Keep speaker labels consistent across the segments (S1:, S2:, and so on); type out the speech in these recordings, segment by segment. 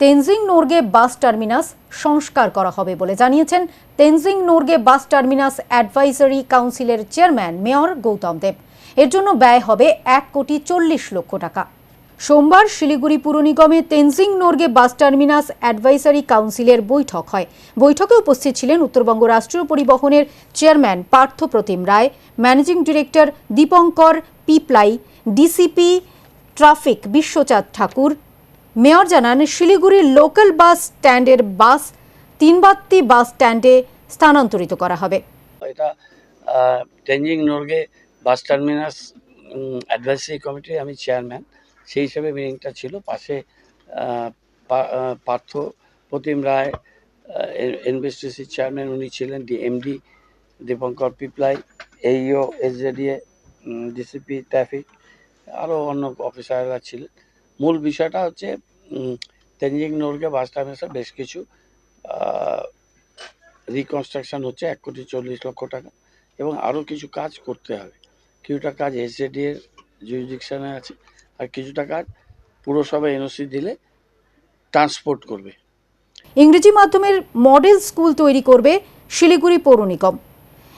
S1: Tenzing Norgay bus terminus সংস্কার করা হবে বলে জানিয়েছেন Tenzing Norgay bus terminus advisory কাউন্সিলের চেয়ারম্যান মেয়র গৌতম দেব। এর জন্য ব্যয় হবে এক কোটি চল্লিশ লক্ষ টাকা। সোমবার শিলিগুড়ি পুর নিগমে Tenzing Norgay bus terminus advisory কাউন্সিলের বৈঠক হয়। বৈঠকে উপস্থিত ছিলেন উত্তরবঙ্গ রাষ্ট্রীয় পরিবহনের chairman Partha Pratim Roy, managing director Dipankar Piplai, DCP traffic Bishwachand Thakur mayor জানান শিলিগুড়ির লোকাল বাস স্ট্যান্ডের বাস, তিনবাত্তি বাস স্ট্যান্ডে স্থানান্তরিত করা হবে।
S2: এটা Tenzing Norgay bus terminus advisory কমিটির আমি চেয়ারম্যান। সেই হিসেবে মিটিংটা ছিল। পাশে পার্থ প্রতিম রায় এনবিএসটিসির চেয়ারম্যান উনি ছিলেন, ডি এমডি দীপঙ্কর পিপলাই এইও এসজেডিএ ডিসিপি ট্রাফিক আরও অন্য অফিসাররা ছিলেন। মূল বিষয়টা হচ্ছে তেনজিং নোরগে বাস টার্মিনাসের বেশ কিছু রিকনস্ট্রাকশন হচ্ছে, এক কোটি চল্লিশ লক্ষ টাকা এবং আরও কিছু কাজ করতে হবে। কিছুটা কাজ এসজেডি এর জুরিডিকশনে আছে, আর কিছুটা কাজ পুরসভা এনওসি দিলে ট্রান্সপোর্ট করবে।
S1: ইংরেজি মাধ্যমের মডেল স্কুল তৈরি করবে শিলিগুড়ি পৌর নিগম।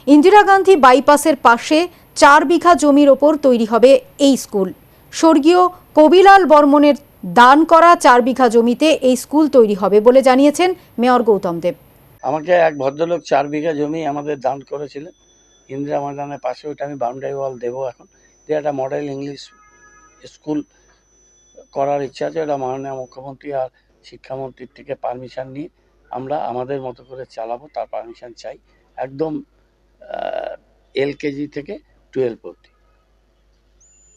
S1: ইন্দিরা গান্ধী বাইপাসের পাশে চার বিঘা জমির ওপর তৈরি হবে এই স্কুল স্বর্গীয় কবিলাল বর্মনের দান করা চার বিঘা জমিতে এই স্কুল তৈরি হবে বলে জানিয়েছেন মেয়র গৌতম দেব।
S2: আমাকে এক ভদ্রলোক চার বিঘা জমি আমাদের দান করেছিলেন। ইন্দিরা ময়দানের পাশে ওইটা আমি বাউন্ডারি ওয়াল দেবো এখন। দিয়ে একটা মডেল ইংলিশ স্কুল করার ইচ্ছা আছে। ওটা মাননীয় মুখ্যমন্ত্রী আর শিক্ষামন্ত্রীর থেকে পারমিশন নিয়ে আমরা আমাদের মতো করে চালাবো। তার পারমিশন চাই একদম এলকেজি থেকে টুয়েলভ অবধি।